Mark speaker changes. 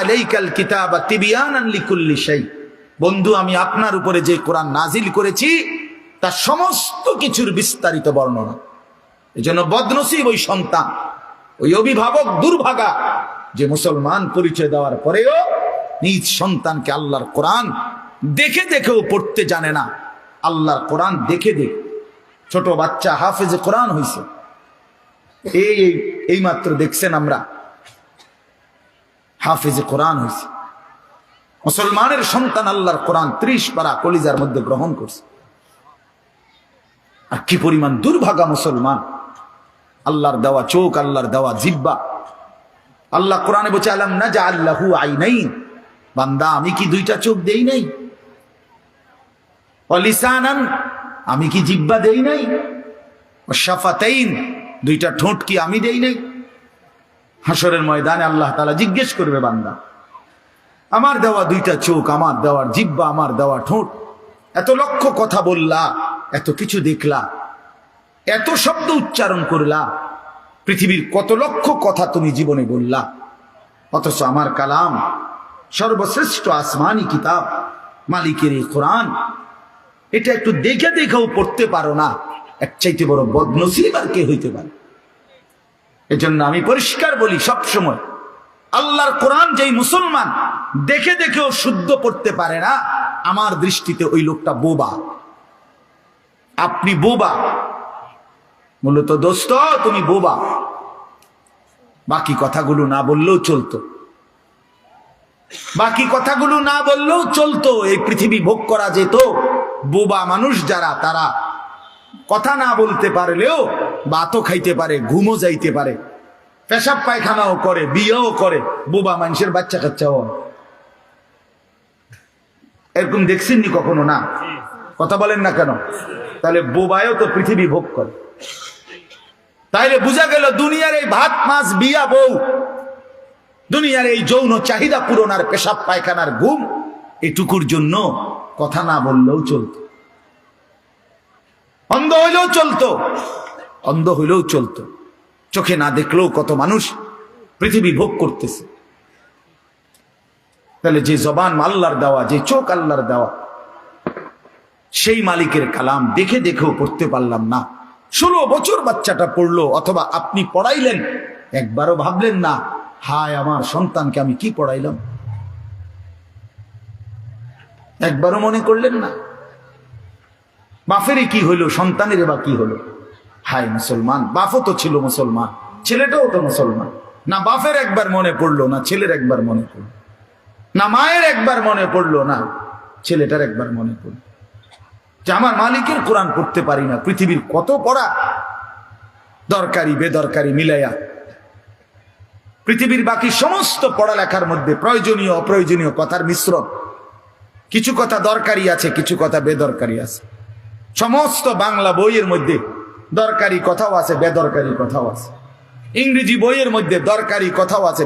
Speaker 1: আলাইকাল লিকুল্লি বন্ধু, আমি আপনার উপরে যে কোরআন নাজিল করেছি তার সমস্ত কিছুর বিস্তারিত বর্ণনা। এজন্য বদনসিব ওই সন্তান, ওই অভিভাবক দুর্ভাগা, যে মুসলমান পরিচয় দেওয়ার পরেও নিজ সন্তানকে আল্লাহর কোরআন দেখে দেখেও পড়তে জানে না। আল্লাহর কোরআন দেখে দেখে। ছোট বাচ্চা হাফেজে কোরআন এই এই এই মাত্র দেখছেন আমরা। হাফেজে কোরআন হয়েছে। মুসলমানের সন্তান আল্লাহর কোরআন ত্রিশ পারা কলিজার মধ্যে গ্রহণ করছে। আর কি পরিমাণ দুর্ভাগা মুসলমান। আল্লাহর দেওয়া চোখ, আল্লাহর দেওয়া জিব্বা আল্লাহ কোরআনে বলছে, আলাম না যা আল্লাহু আই নাই বান্দা, আমি কি দুইটা চোখ দেই নাই? অলিসানান আমি কি জিব্বা দেই নাই? শাফাতাইন, দুইটা ঠোঁট কি আমি দেই নাই? হাসরের ময়দানে আল্লাহ তালা জিজ্ঞেস করবে বান্দা, আমার দেওয়া দুইটা চোখ, আমার দেওয়ার জিব্বা আমার দেওয়া ঠোঁট, এত লক্ষ কথা বললা, এত কিছু দেখলা, এত শব্দ উচ্চারণ করলা, পৃথিবীর কত লক্ষ কথা তুমি জীবনে বললা, অথচ আমার কালাম সর্বশ্রেষ্ঠ আসমানি কিতাব, মালিকের এই কোরআন, এটা একটু দেখে দেখেও পড়তে পারো না এক চাইতে বড় বদনসিব আর কে হইতে পারে? এজন্য আমি পরিষ্কার বলি সব সময় আল্লাহর কোরআন যেই মুসলমান দেখে দেখেও শুদ্ধ পড়তে পারে না, আমার দৃষ্টিতে ওই লোকটা বোবা। আপনি বোবা। মূলত দোস্ত, তুমি বোবা? বাকি কথাগুলো না বললেও চলতো। বাকি কথাগুলো না বললেও চলতো। এই পৃথিবী ভোগ করা যেত। বোবা মানুষ যারা, তারা কথা না বলতে পারলেও বাতও খাইতে পারে, ঘুমও যাইতে পারে। পেশাব পায়খানাও করে, বিয়েও করে, বোবা মানুষের বাচ্চা কাচ্চাও। এরকম দেখছেননি কখনো? না। কথা বলেন না কেন? তাহলে বোবায়ও তো পৃথিবী ভোগ করে। তাইলে বোঝা গেল দুনিয়ার এই ভাত, মাছ, বিয়া, বউ, দুনিয়ার এই যৌন চাহিদা পূরণ আর পেশাব পায়খানার ঘুম, এটুকুর জন্য কথা না বললেও চলতো। অন্ধ হইলেও চলতো। অন্ধ হইলেও চলতো। চোখে না দেখলেও কত মানুষ পৃথিবী ভোগ করতেছে। তাহলে যে জবান আল্লাহর দেওয়া, যে চোখ আল্লাহর দেওয়া, সেই মালিকের কালাম দেখে দেখেও পড়তে পারলাম না। ষোলো বছর বাচ্চাটা পড়ল, অথবা আপনি পড়াইলেন। একবারও ভাবলেন না, হায় আমার সন্তানকে আমি কি পড়াইলাম? একবারও মনে করলেন না। বাফেরই কি হইল সন্তানের বা কি হলো হাই মুসলমান বাফও তো ছিল মুসলমান, ছেলেটাও তো মুসলমান। না বাফের একবার মনে পড়ল, না ছেলের একবার মনে পড়ল। না মায়ের একবার মনে পড়ল, না ছেলেটার একবার মনে পড়ল। যে আমার মালিকের কোরআন পড়তে পারি না, পৃথিবীর কত পড়া? দরকারি, বেদরকারি মিলাইয়া। পৃথিবীর বাকি সমস্ত পড়ালেখার মধ্যে প্রয়োজনীয়, অপ্রয়োজনীয় কথার মিশ্রণ। কিছু কথা দরকারি আছে, কিছু কথা বেদরকারি আছে। সমস্ত বাংলা বইয়ের মধ্যে দরকারি কথাও আছে, বেদরকারি কথাও আছে। ইংরেজি বইয়ের মধ্যে দরকারি কথাও আছে